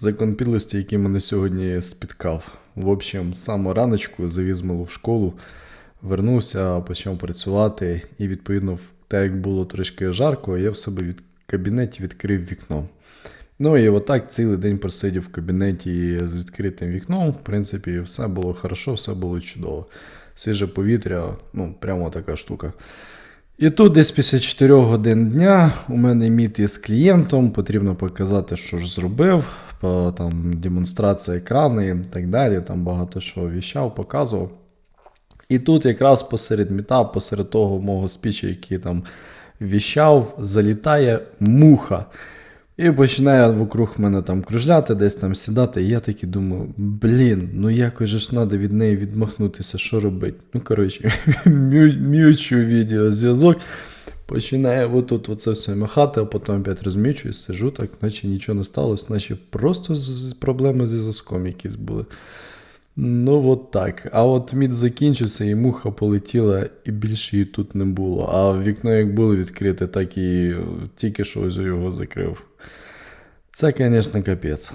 Закон підлості, який мене сьогодні спіткав. В общем, самого раночку завіз малу в школу, вернувся, почав працювати, і відповідно, так як було трошки жарко, я в себе від кабінеті відкрив вікно. Ну і отак цілий день просидів в кабінеті з відкритим вікном. В принципі, все було хорошо, все було чудово. Свіже повітря, ну, прямо така штука. І тут десь після 4 годин дня у мене міт із клієнтом, потрібно показати, що ж зробив, там, демонстрація екрану і так далі, там багато що віщав, показував. І тут якраз посеред міта, посеред того мого спіча, який там віщав, залітає муха. І починає вокруг мене там кружляти, десь там сідати. І я такий думаю, блін, ну якось же ж треба від неї відмахнутися, що робити. Ну, коротше, мю- м'ючу відеозв'язок. Починає отут оце все махати, а потім опять розмічуюсь, сижу так, наче нічого не сталося, наче просто з- проблеми зі зв'язком якісь були. Ну, от так. А от мід закінчився, і муха полетіла, і більше її тут не було. А вікно як було відкрите, так і тільки що його закрив. Це, звісно, капець.